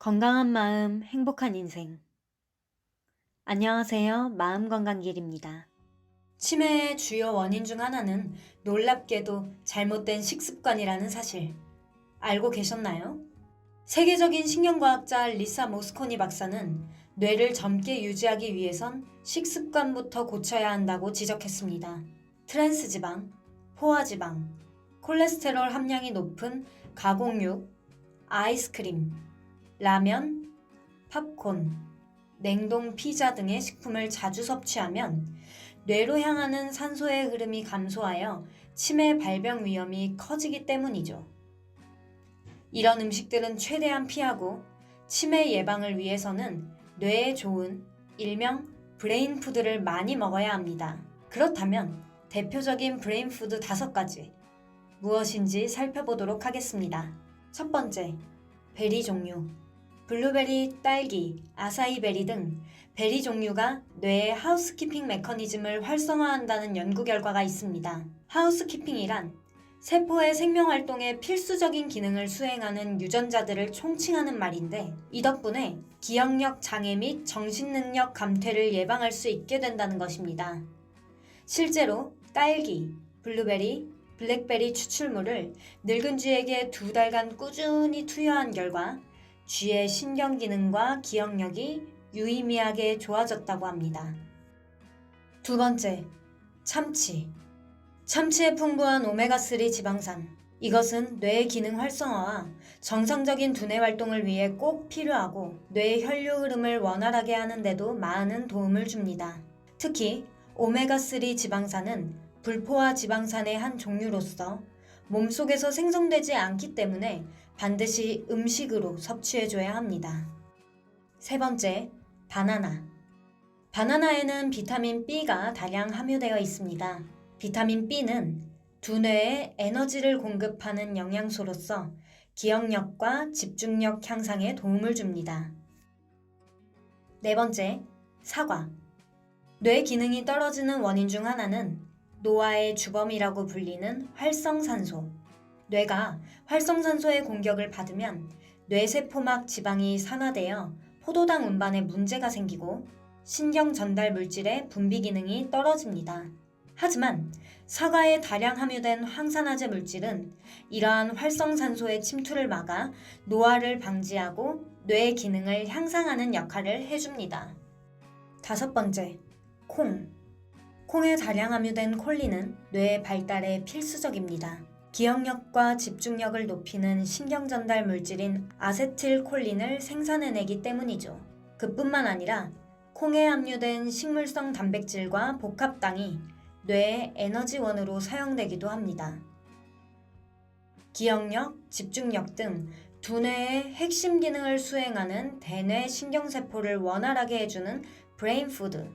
건강한 마음, 행복한 인생. 안녕하세요. 마음건강길입니다. 치매의 주요 원인 중 하나는 놀랍게도 잘못된 식습관이라는 사실. 알고 계셨나요? 세계적인 신경과학자 리사 모스코니 박사는 뇌를 젊게 유지하기 위해선 식습관부터 고쳐야 한다고 지적했습니다. 트랜스 지방, 포화 지방, 콜레스테롤 함량이 높은 가공육, 아이스크림, 라면, 팝콘, 냉동 피자 등의 식품을 자주 섭취하면 뇌로 향하는 산소의 흐름이 감소하여 치매 발병 위험이 커지기 때문이죠. 이런 음식들은 최대한 피하고 치매 예방을 위해서는 뇌에 좋은 일명 브레인 푸드를 많이 먹어야 합니다. 그렇다면 대표적인 브레인 푸드 다섯 가지 무엇인지 살펴보도록 하겠습니다. 첫 번째, 베리 종류. 블루베리, 딸기, 아사이베리 등 베리 종류가 뇌의 하우스키핑 메커니즘을 활성화한다는 연구 결과가 있습니다. 하우스키핑이란 세포의 생명활동에 필수적인 기능을 수행하는 유전자들을 총칭하는 말인데 이 덕분에 기억력 장애 및 정신능력 감퇴를 예방할 수 있게 된다는 것입니다. 실제로 딸기, 블루베리, 블랙베리 추출물을 늙은 쥐에게 두 달간 꾸준히 투여한 결과 쥐의 신경 기능과 기억력이 유의미하게 좋아졌다고 합니다. 두 번째, 참치. 참치에 풍부한 오메가3 지방산. 이것은 뇌의 기능 활성화와 정상적인 두뇌 활동을 위해 꼭 필요하고 뇌의 혈류 흐름을 원활하게 하는데도 많은 도움을 줍니다. 특히 오메가3 지방산은 불포화 지방산의 한 종류로서 몸속에서 생성되지 않기 때문에 반드시 음식으로 섭취해줘야 합니다. 세 번째, 바나나. 바나나에는 비타민 B가 다량 함유되어 있습니다. 비타민 B는 두뇌에 에너지를 공급하는 영양소로서 기억력과 집중력 향상에 도움을 줍니다. 네 번째, 사과. 뇌 기능이 떨어지는 원인 중 하나는 노화의 주범이라고 불리는 활성산소. 뇌가 활성산소의 공격을 받으면 뇌세포막 지방이 산화되어 포도당 운반에 문제가 생기고 신경 전달 물질의 분비 기능이 떨어집니다. 하지만 사과에 다량 함유된 황산화제 물질은 이러한 활성산소의 침투를 막아 노화를 방지하고 뇌 기능을 향상하는 역할을 해줍니다. 다섯 번째, 콩. 콩에 다량 함유된 콜린은 뇌 발달에 필수적입니다. 기억력과 집중력을 높이는 신경 전달 물질인 아세틸콜린을 생산해내기 때문이죠. 그뿐만 아니라 콩에 함유된 식물성 단백질과 복합당이 뇌의 에너지원으로 사용되기도 합니다. 기억력, 집중력 등 두뇌의 핵심 기능을 수행하는 대뇌 신경세포를 원활하게 해주는 브레인 푸드.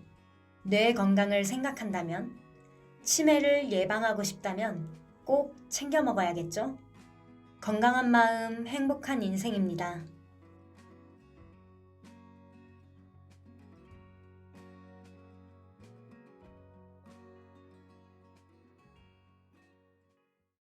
뇌 건강을 생각한다면, 치매를 예방하고 싶다면 꼭 챙겨 먹어야겠죠? 건강한 마음, 행복한 인생입니다.